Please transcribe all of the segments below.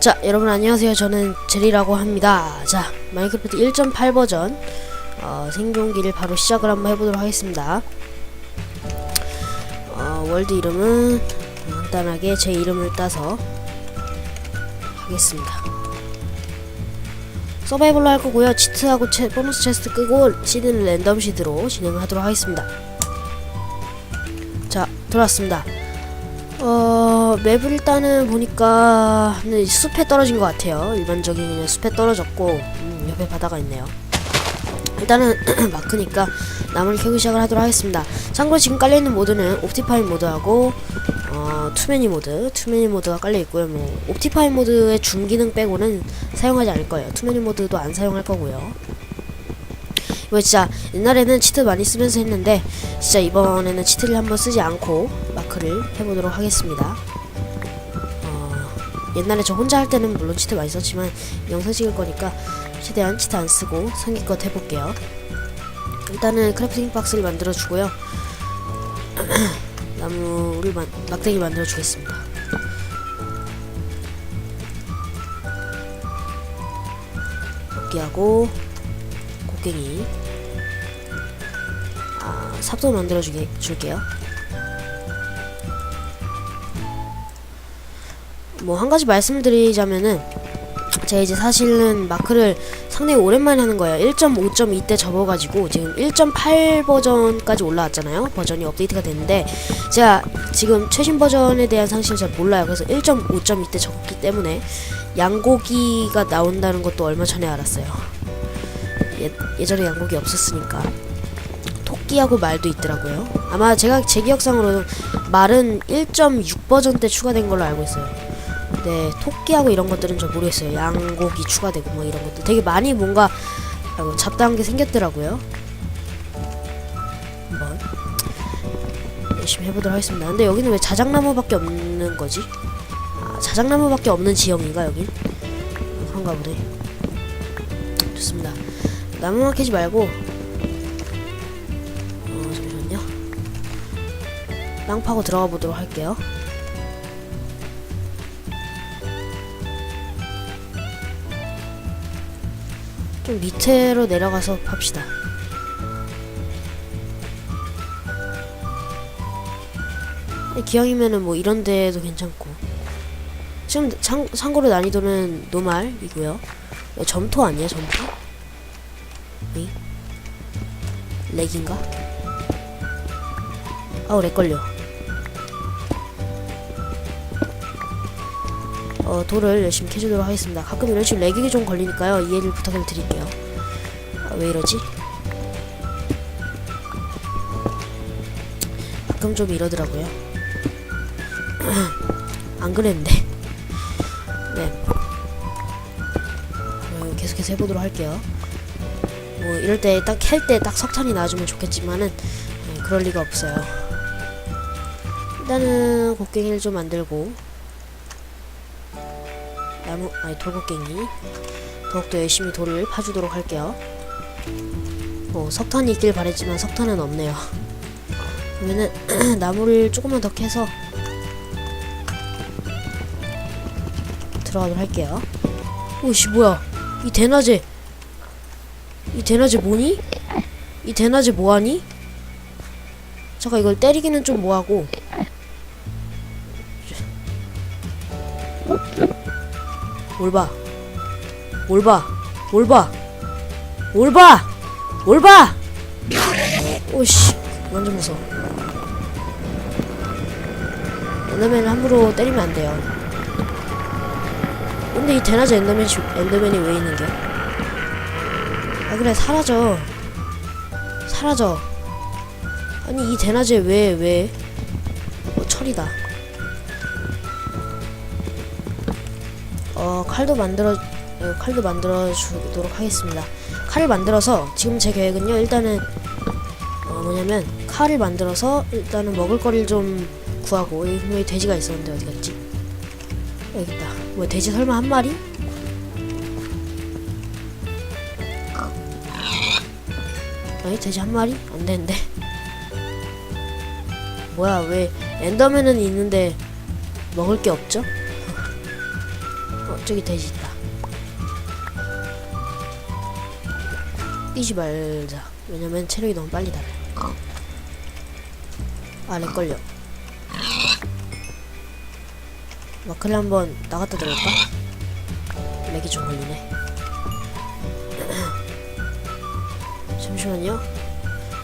자, 여러분 안녕하세요. 저는 제리라고 합니다. 자, 마인크래프트 1.8 버전 어, 생존기를 바로 시작을 한번 해보도록 하겠습니다. 어, 월드 이름은 간단하게 제 이름을 따서 하겠습니다. 서바이벌로 할 거고요. 치트하고 채, 보너스 체스트 끄고 시드는 랜덤 시드로 진행을 하도록 하겠습니다. 자, 들어왔습니다. 어, 맵을 일단은 보니까 네, 숲에 떨어진 것 같아요. 일반적인 숲에 떨어졌고, 음, 옆에 바다가 있네요. 일단은 마크니까 나무를 캐기 시작을 하도록 하겠습니다. 참고로 지금 깔려있는 모드는 옵티파인 모드하고, 어, 투매니 모드, 투매니 모드가 깔려있고요. 뭐, 옵티파인 모드의 중기능 빼고는 사용하지 않을 거예요. 투매니 모드도 안 사용할 거고요. 이거 진짜 옛날에는 치트 많이 쓰면서 했는데 진짜 이번에는 치트를 한번 쓰지 않고 마크를 해보도록 하겠습니다. 어, 옛날에 저 혼자 할 때는 물론 치트 많이 썼지만 영상 찍을 거니까 최대한 치트 안 쓰고 성의껏 해볼게요. 일단은 크래프팅 박스를 만들어 주고요. 나무를 만, 막대기 만들어 주겠습니다. 도끼하고 곡괭이 아, 삽도 만들어 주게, 줄게요. 뭐 한 가지 말씀을 드리자면은 제가 이제 사실은 마크를 상당히 오랜만에 하는 거예요. 1.5.2 때 접어가지고 지금 1.8 버전까지 올라왔잖아요. 버전이 업데이트가 됐는데 제가 지금 최신 버전에 대한 상식을 잘 몰라요. 그래서 1.5.2 때 접었기 때문에 양고기가 나온다는 것도 얼마 전에 알았어요. 예, 예전에 양고기 없었으니까 토끼하고 말도 있더라고요. 아마 제가 제 기억상으로는 말은 1.6 버전 때 추가된 걸로 알고 있어요. 네, 토끼하고 이런 것들은 저 모르겠어요. 양고기 추가되고 뭐 이런 것들 되게 많이 뭔가 아이고, 잡다한 게 생겼더라고요. 한번 열심히 해보도록 하겠습니다. 근데 여기는 왜 자작나무밖에 없는 거지? 아, 자작나무밖에 없는 지형인가 여긴? 그런가 보네. 나무만 캐지 말고. 어 잠시만요. 땅 파고 들어가 보도록 할게요. 좀 밑으로 내려가서 팝시다. 기왕이면은 뭐 이런 데도 괜찮고. 지금 참, 참고로 난이도는 노말이고요. 어, 점토 아니야 점토? 이? 렉인가? 아우 렉 걸려. 어 돌을 열심히 캐주도록 하겠습니다. 가끔 이런 식으로 렉이 좀 걸리니까요 이해를 부탁을 드릴게요. 아, 왜 이러지? 가끔 좀 이러더라고요. 안 그랬는데. 네. 어, 계속해서 해보도록 할게요. 뭐 이럴 때 딱 캘 때 딱 석탄이 나와주면 좋겠지만은 예, 그럴 리가 없어요. 일단은 곡괭이를 좀 만들고 나무 아니 돌곡괭이 더욱더 열심히 돌을 파주도록 할게요. 뭐 석탄이 있길 바랬지만 석탄은 없네요. 그러면은 나무를 조금만 더 캐서 들어가도록 할게요. 오씨 뭐야 이 대낮에 이 대낮에 뭐니? 이 대낮에 뭐하니? 잠깐 이걸 때리기는 좀 뭐하고 뭘 봐? 뭘 봐? 뭘 봐? 뭘 봐? 뭘 봐? 오씨 완전 무서워 엔더맨을 함부로 때리면 안 돼요 근데 이 대낮에 엔더맨이, 엔더맨이 왜 있는겨? 아 그래 사라져 사라져 아니 이 대낮에 왜 왜? 어 철이다 어 칼도 만들어 어, 칼도 만들어 주도록 하겠습니다 칼을 만들어서 지금 제 계획은요 일단은 어 뭐냐면 칼을 만들어서 일단은 먹을 거리를 좀 구하고 여기 분명히 돼지가 있었는데 어디 갔지? 여기 있다 뭐 돼지 설마 한 마리? 아니 돼지 한 마리? 안 되는데 뭐야 왜 엔더맨은 있는데 먹을 게 없죠? 어, 저기 돼지 있다. 뛰지 말자. 왜냐면 체력이 너무 빨리 달아요. 아, 렉 걸려. 마크를 한번 나갔다 들어올까? 렉이 좀 걸리네. 잠시만요.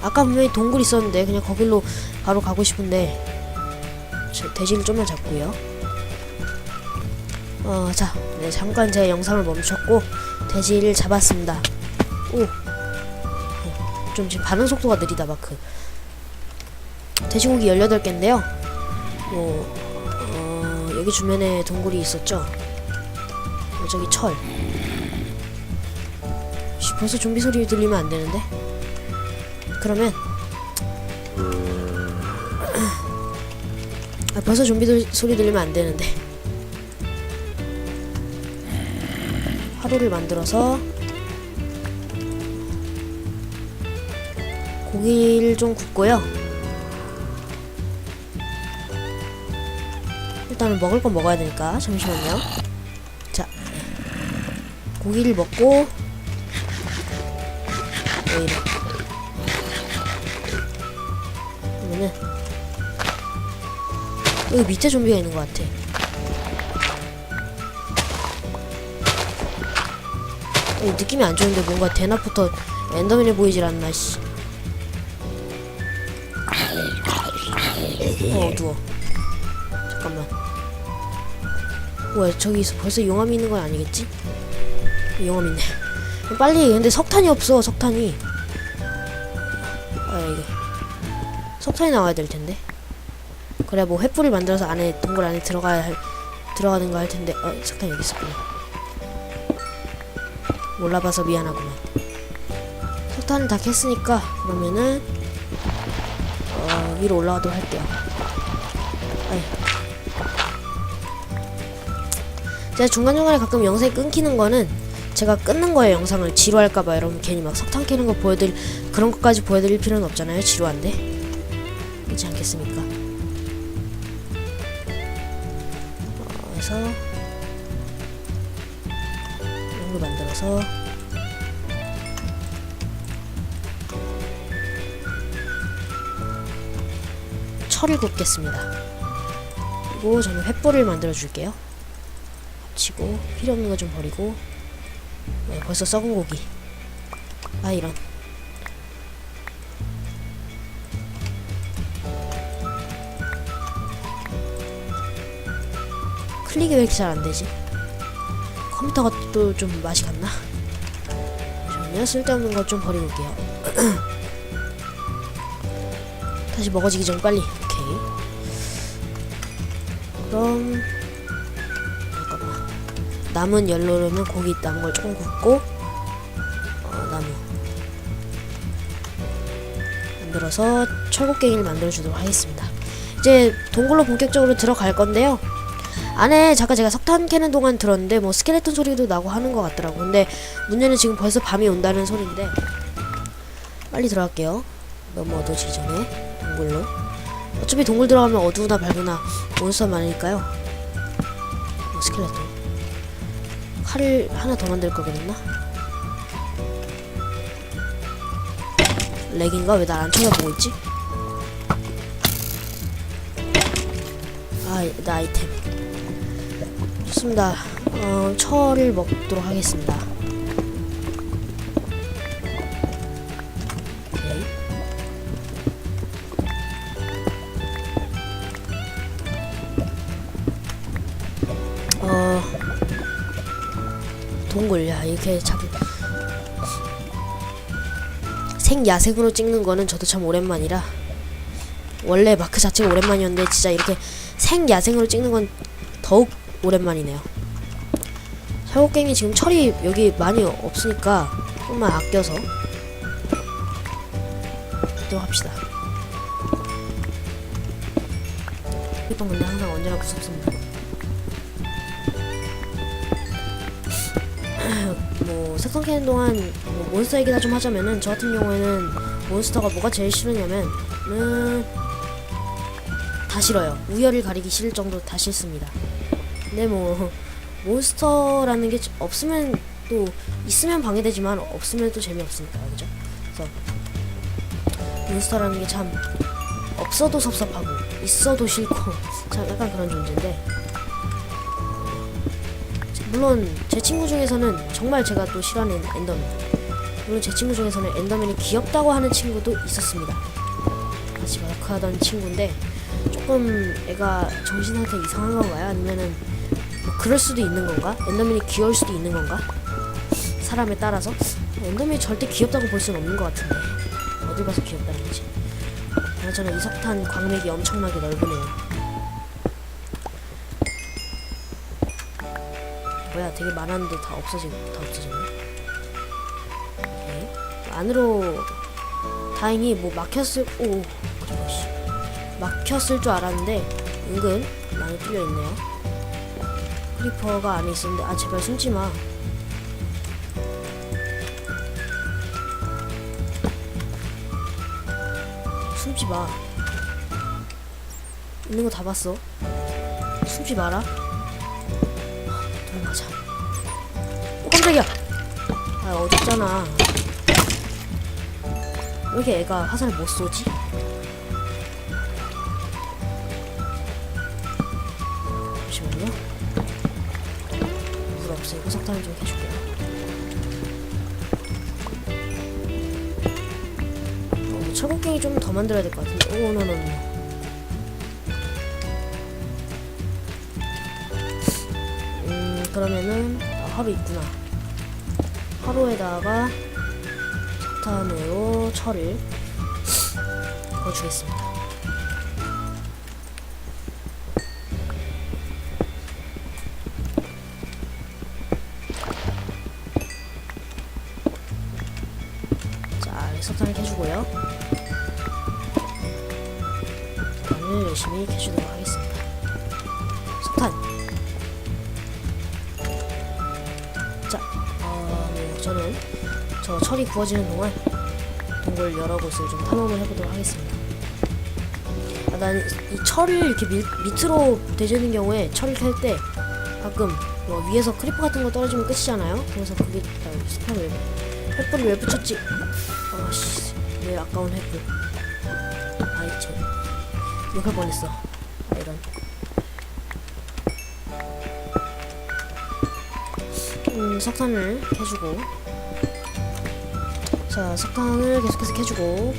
아까 분명히 동굴 있었는데 그냥 거길로 바로 가고 싶은데 저 돼지를 좀만 잡고요. 어, 자, 네, 잠깐 제 영상을 멈췄고 돼지를 잡았습니다. 오, 어, 좀 지금 반응 속도가 느리다 마크. 돼지고기 18개인데요. 뭐, 어, 여기 주변에 동굴이 있었죠. 어, 저기 철. 씨, 벌써 좀비 소리 들리면 안 되는데? 그러면 아, 벌써 좀비 들- 소리 들리면 안 되는데. 화로를 만들어서 고기를 좀 굽고요. 일단은 먹을 건 먹어야 되니까 잠시만요. 자, 고기를 먹고 왜 이래? 그러면은 여기 밑에 좀비가 있는 것 같아. 어, 느낌이 안 좋은데 뭔가 대낮부터 엔더맨이 보이질 않나 씨. 어 어두워. 잠깐만. 뭐야 저기 벌써 용암이 있는 건 아니겠지? 용암 있네. 빨리 근데 석탄이 없어 석탄이. 석탄이 나와야 될 텐데. 그래 뭐 횃불을 만들어서 안에 동굴 안에 들어가야 할 들어가는 거 할 텐데. 어 석탄 여기 있었구나. 몰라봐서 미안하구만. 석탄을 다 캤으니까 그러면은 어, 위로 올라가도록 할게요. 아이. 제가 중간중간에 가끔 영상이 끊기는 거는 제가 끊는 거예요 영상을 지루할까봐 여러분 괜히 막 석탄 캐는 거 보여드릴 그런 것까지 보여드릴 필요는 없잖아요 지루한데 그렇지 않겠습니까? 어, 그래서 이런 걸 만들어서 철을 굽겠습니다. 그리고 저는 횃불을 만들어 줄게요. 치고 필요 없는 거 좀 버리고 네, 벌써 썩은 고기. 아 이런. 클릭이 왜 이렇게 잘 안 되지? 컴퓨터가 또 좀 맛이 갔나? 잠시만요. 쓸데없는 거 좀 버리고 올게요. 다시 먹어지기 전 빨리. 오케이. 그럼 잠깐만. 남은 연료로는 고기 남은 걸 조금 굽고 어, 나무 만들어서 철곡갱이를 만들어 주도록 하겠습니다. 이제 동굴로 본격적으로 들어갈 건데요. 안에 잠깐 제가 석탄 캐는 동안 들었는데 뭐 스켈레톤 소리도 나고 하는 것 같더라고. 근데 문제는 지금 벌써 밤이 온다는 소리인데 빨리 들어갈게요. 너무 어두워지기 전에 동굴로. 어차피 동굴 들어가면 어두우나 밝으나 몬스터 많으니까요. 뭐 스켈레톤. 칼을 하나 더 만들 걸 그랬나? 렉인가? 왜 날 안 쳐다보고 있지? 아, 나 아이템. 좋습니다. 어, 철을 먹도록 하겠습니다. 오케이. 어, 동굴, 야, 이렇게 참. 생야생으로 찍는 거는 저도 참 오랜만이라. 원래 마크 자체가 오랜만이었는데, 진짜 이렇게 생야생으로 찍는 건 더욱 오랜만이네요. 살곡갱이 지금 철이 여기 많이 없으니까 조금만 아껴서 또 합시다. 이പ്പം 근데 항상 언제나 무섭습니다. 뭐 색성 캐는 동안 뭐 몬스터 얘기나 좀 하자면은 저 같은 경우에는 몬스터가 뭐가 제일 싫으냐면은 다 싫어요. 우열을 가리기 싫을 정도로 다 싫습니다. 근데 뭐 몬스터라는 게 없으면 또 있으면 방해되지만 없으면 또 재미없으니까 그죠? 그래서 몬스터라는 게 참 없어도 섭섭하고 있어도 싫고 참 약간 그런 존재인데 물론 제 친구 중에서는 정말 제가 또 싫어하는 엔더맨 물론 제 친구 중에서는 엔더맨이 귀엽다고 하는 친구도 있었습니다 같이 마크하던 친구인데 조금 애가 정신 상태 이상한 건가요? 아니면은 뭐 그럴 수도 있는 건가? 엔더맨이 귀여울 수도 있는 건가? 사람에 따라서? 엔더맨이 절대 귀엽다고 볼 수는 없는 것 같은데. 어딜 봐서 귀엽다는 거지. 그나저나 이 석탄 광맥이 엄청나게 넓으네요. 뭐야 되게 많았는데 다 없어지 다 없어졌네? 오케이. 안으로 다행히 뭐 막혔을 오 그리고 씨 막혔을 줄 알았는데 은근 많이 뚫려 있네요 크리퍼가 안에 있었는데 아 제발 숨지 마. 숨지 마. 있는 거 다 봤어? 숨지 마라. 도망가자 어, 깜짝이야. 아 어둡잖아. 왜 이렇게 애가 화살을 못 쏘지? 만들어야 될 것 같은데. 오 노노노 음 그러면은 아, 하루 있구나. 하루에다가 석탄으로 철을 넣어주겠습니다 열심히 캐주도록 하겠습니다 석탄 자 어, 뭐 저는 저 철이 구워지는 동안 동굴 여러 곳을 좀 탐험을 해보도록 하겠습니다. 아, 난이 철을 이렇게 밑, 밑으로 되지는 경우에 철을 캘때 가끔 뭐 위에서 크리퍼 같은 거 떨어지면 끝이잖아요. 그래서 그게 아, 스팸 왜 횃불을 왜 붙였지? 아씨 왜 아까운 횃불? 아이 쟤 욕할 뻔했어. 아, 이런. 음, 석탄을 캐주고. 자 석탄을 계속해서 캐주고.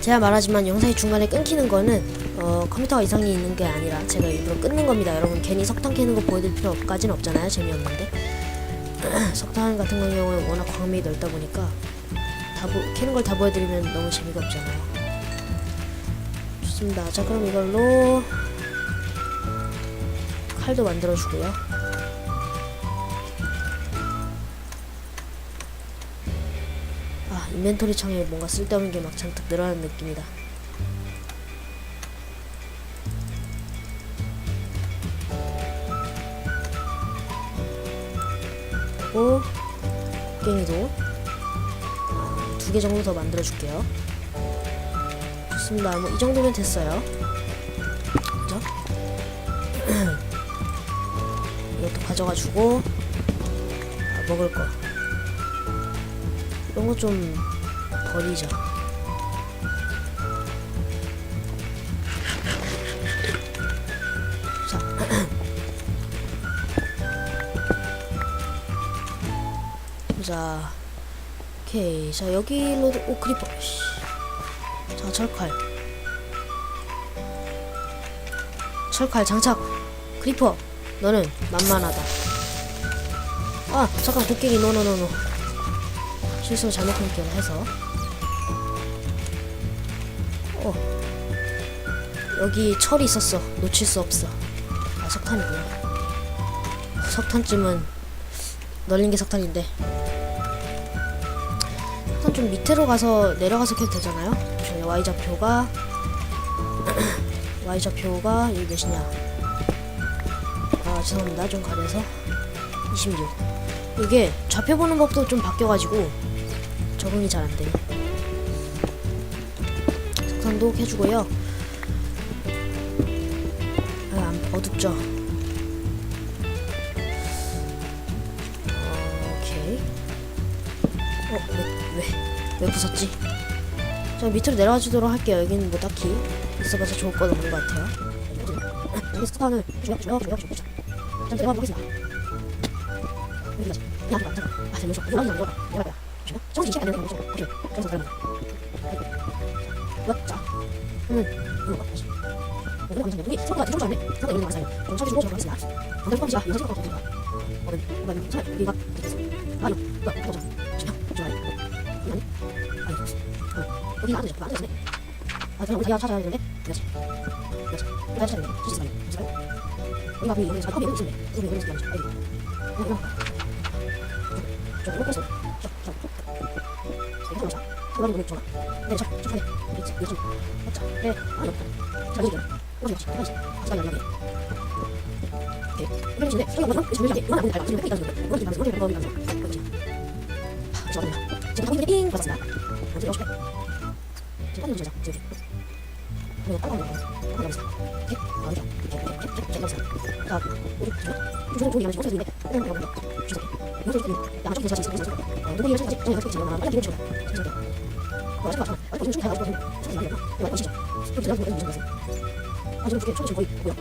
제가 말하지만 영상이 중간에 끊기는 거는 어, 컴퓨터가 이상이 있는 게 아니라 제가 일부러 끊는 겁니다. 여러분 괜히 석탄 캐는 거 보여드릴 필요까지는 없잖아요. 재미없는데. 석탄 같은 경우는 워낙 광맥이 넓다 보니까 다 보, 캐는 걸 다 보여드리면 너무 재미가 없잖아요 좋습니다. 자 그럼 이걸로 칼도 만들어주고요. 아 인벤토리 창에 뭔가 쓸데없는 게 막 잔뜩 늘어나는 느낌이다. 그리고 깽이도 두 개 정도 더 만들어 줄게요 좋습니다 뭐 이 정도면 됐어요 그죠? 이것도 가져가지고 아, 먹을 거 이런 거 좀 버리자. 자. 오케이. 자, 여기로도, 오, 크리퍼. 씨. 자, 철칼. 철칼 장착. 크리퍼. 너는 만만하다. 아, 잠깐, 곡괭이, 노노노노. 실수 잘못 클릭을 해서 어 여기 철이 있었어 놓칠 수 없어 아 석탄이구나 석탄쯤은 널린 게 석탄인데 석탄 좀 밑으로 가서 내려가서 캐도 되잖아요 네, y좌표가 y좌표가 여기 몇이냐 아 죄송합니다 좀 가려서 26 이게 좌표 보는 법도 좀 바뀌어가지고 적응이 잘 안돼요 상도 해주고요 아, 어둡죠 아, 오케이 어? 왜? 왜? 왜 부쉈지? 자, 밑으로 내려가 주도록 할게요. 여기는 뭐 딱히 있어봐서 좋을 건 없는 것 같아요. 여기 주여, 주여, 주여, 주여, 주여. 자, 내려가 보겠습니다. 여기까지. 야, 잠깐, 잠깐. 아, 잠깐만, 잠깐만. 내려가, 내려가, 내려가. 주여. 정신 차려, 내려가, 내려가. 오케이. 그래서 내려가. 자, 자. 그러면 이거 봐. 다시. 여기 가면 여기 생각보다 좀 좋네. 생각보다 여기 많아요. 좀 찾으시고 좀 하겠습니다. 방금 뻥치야. 이거 생각보다 좀 좋아. 어른, 이거 아니면 자, 여기가 됐어. 아, 이거, 이거, 이거 어, 여기 안 되죠. 아, 그럼 우리 대학 찾아야 되는데. 그렇지. 그렇지. 대학 찾아야 되는데. 많이. 실수 많이. 여기가 여기 여기 잘 여기 있네. 여기 여기 있네. 여기. 여기. 여기. 저, 저, 이거 있어. 저, 저. 여기 자. 그거 이거 좋아. 네, 저, 저, 저, 이거 좀, 이거 좀. 자, 네, 아, 이거. 자, 여기. 여기, 여기. 여기. 자, 여기, 여기. 오케이. 이거 지금 저기 뭐죠? 지금 여기 이건 안 된다. 지금 여기 있다. 이건 좀 방송, 이건 좀 이건 좀 방송. 그렇지. 아, 좋아요. 지금 방송이 띵 받았습니다. 넣으시고. 지금 빨리 넣으시죠. 지금. 그리고?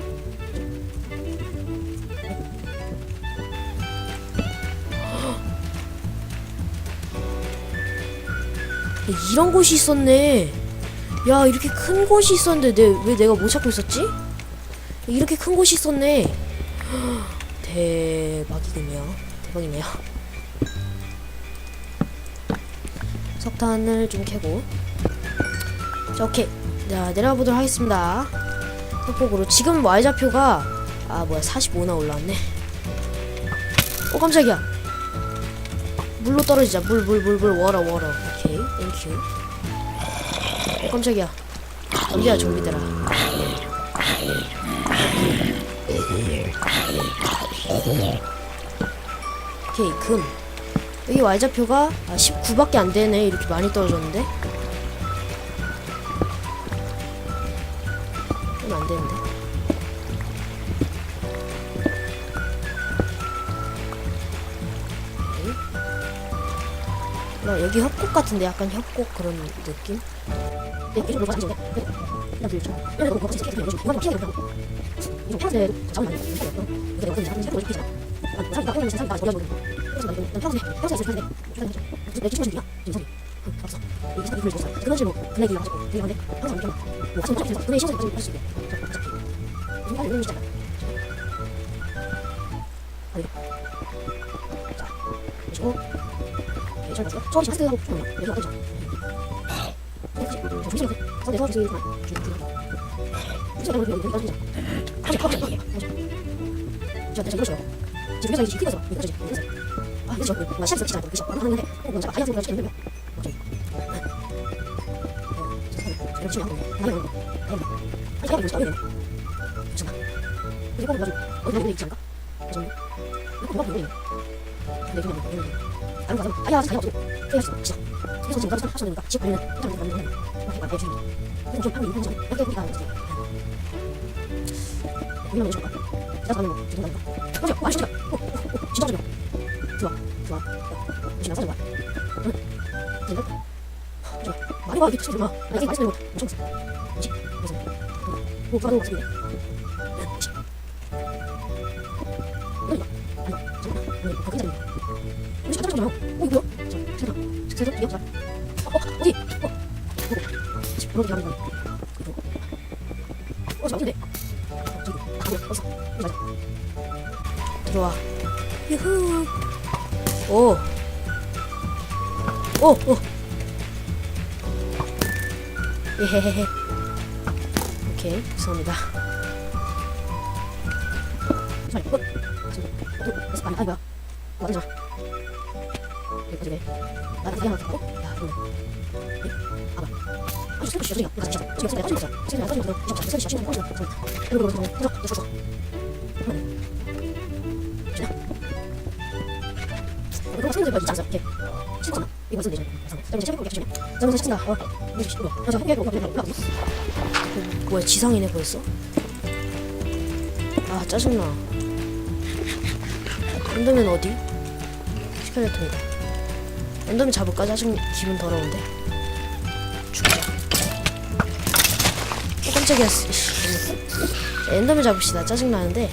이런 곳이 있었네. 야, 이렇게 큰 곳이 있었는데 내, 왜 내가 못 찾고 있었지? 이렇게 큰 곳이 있었네. 대박이군요. 대박이네요. 석탄을 좀 캐고. 자, 오케이. 자, 내려가 보도록 하겠습니다. 협곡으로. 지금 Y좌표가, 아, 뭐야, 45나 올라왔네. 어, 깜짝이야. 물로 떨어지자. 물, 물, 물, 물, 워러, 워러. 오케이, 땡큐. 어, 깜짝이야. 어디야, 좀비들아. 오케이, 금. 여기 Y좌표가 아, 19밖에 안 되네. 이렇게 많이 떨어졌는데. 그럼 안 되는데. 나 여기 협곡 같은데 약간 협곡 그런 느낌? 네, 이쪽으로 가자, 이제. 네. 나 들죠. 야, 너 그거 진짜 깨끗해. 이거 피해야 된다고. 이거 평소에 잠을 많이 못 자요. 이거 내가 어디 자는 지 아, 사람 나 그냥 세상 다 버려버려. 그래서 나 이거 평소에 평소에 쓸 텐데. 내 친구 중이야. 지금. 없어. 이게 사기 불 줬어. 그런 식으로 분위기 가지고 되게 한데 항상 이렇게 뭐 같은 거 분위기 신경 가지고 할수 있게. 무슨 말이 있는 거잖아. 아니. 자, 그리고. 처음에 마스크하고 좀 여기 어디죠? 없어. 주세요. 주세요. 주세요. 여기 여기 여기 어디 커피 커피. 저 대체 이러셔요. 지금 회사 이제 크게서 이거 저지. 아, 그렇죠. 나 시합에서 진짜 그렇죠. 아, 하는데 어, 먼저 다이어트 걸 시키는 거야. 뭐지? 열심히 하고 있네. 하는 거. 하는 거. 아니, 제가 보고 있어. 잠깐. 그리고 뭐지? 어디 어디 있지 않을까? 그래서 이거 뭐가 보이네. 근데 그냥 그냥 다른 거 가서 아야 자기 없고 해야지 진짜. 그래서 지금 가서 하셔야 되니까 집 보면 일단 일단 막이 렇게 해주니. 그래서 좀 하면 이쁜 점 이렇게 보니까 이제 보면 좋을까? 제가 사는 거 지금 나니까. 그렇죠. 와 진짜. 오, 오, 오, 진짜 좋아. 좋아, 좋아. 진짜 사는 거야. 응. 진짜. 좋아. 많이 와 이게 좋아. 나 이게 맛있는 거 엄청 있어. 뭐지? 그래서 오, 거 같은데. 예헤헤헤. 오케이, 죄송합니다. 잠깐만, 어, 어, 그래서 아니, 아니 뭐야? 어, 앉아. 여기 어디래? 나 나중에 하나 더. 야, 그러네. 예? 아? 아, 지금 시작, 시작. 지금 지금 지금 빠지고 있어. 지금 빠지고 있어. 지금 시작, 시작, 시작, 빠지고 있어. 그리고 그리고 그리고 그리고 줘, 줘, 줘. 그러네. 주냐? 어, 그거 사진 좀 있지 않았어? 이렇게. 신고잖아. 이거 무슨 일이야? 자, 이제 해볼게 주시면. 자, 먼저 시작한다. 어, 이거 주시고. 어, 뭐야, 지상이네 벌써? 아, 짜증나. 운동면 어디? 스켈레톤이다. 엔더맨 잡을까? 짜증 기분 더러운데 죽자 어 깜짝이야 씨, 자, 엔더맨 잡읍시다 짜증나는데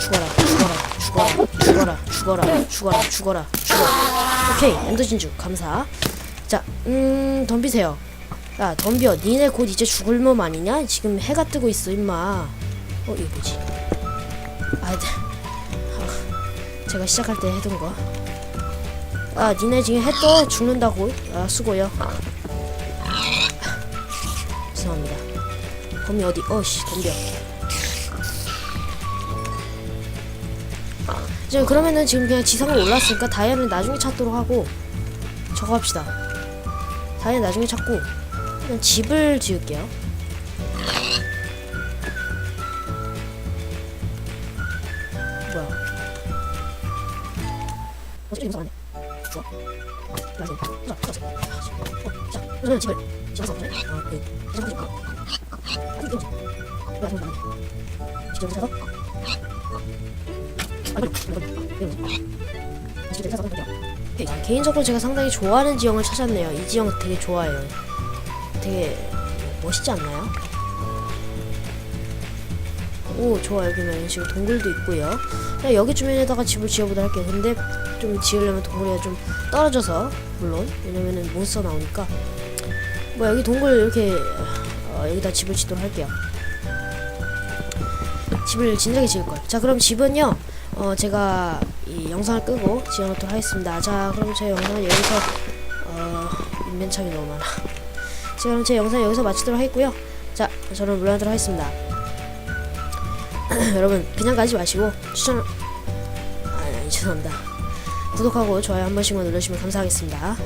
죽어라 죽어라 죽어라 죽어라 죽어라 죽어라 죽어라 오케이 엔더 진주 감사 자 음 덤비세요 야 덤벼 니네 곧 이제 죽을 몸 아니냐 지금 해가 뜨고 있어 임마 어 이거 뭐지 아, 네. 아 제가 시작할 때 해둔 거 아, 니네 지금 해 떠 죽는다고? 아, 수고요. 죄송합니다. 범이 어디? 어 씨, 덤벼. 지금 그러면은 지금 그냥 지상으로 올랐으니까 다이아는 나중에 찾도록 하고 저거 합시다. 다이아 나중에 찾고 그냥 집을 지을게요. 뭐야? 어차피 무서워네. 좋아. 맞아. 자, 자, 자. 어, 자, 그러면 집을 지어서 그래? 어, 그, 지어서 줄까? 아니, 이거 이거 좀 많네. 집을 찾아서. 아, 이거, 이거. 집을 찾아서 그냥. 아, 개인적으로 제가 상당히 좋아하는 지형을 찾았네요. 이 지형 되게 좋아해요. 되게 멋있지 않나요? 오 좋아 여기는 이런 식으로 동굴도 있고요. 그냥 여기 주변에다가 집을 지어보도록 할게요. 근데 좀 지으려면 동굴이 좀 떨어져서 물론. 왜냐면은 몬스터 나오니까. 뭐 여기 동굴 이렇게 어, 여기다 집을 짓도록 할게요. 집을 진작에 지을걸. 자 그럼 집은요 어 제가 이 영상을 끄고 지어놓도록 하겠습니다. 자 그럼 제 영상은 여기서 어 인벤창이 너무 많아. 자 그럼 제 영상 여기서 마치도록 하겠고요. 자 저는 물러나도록 하겠습니다. 여러분 그냥 가지 마시고 추천 아니, 아니 죄송합니다. 구독하고 좋아요 한 번씩만 눌러주시면 감사하겠습니다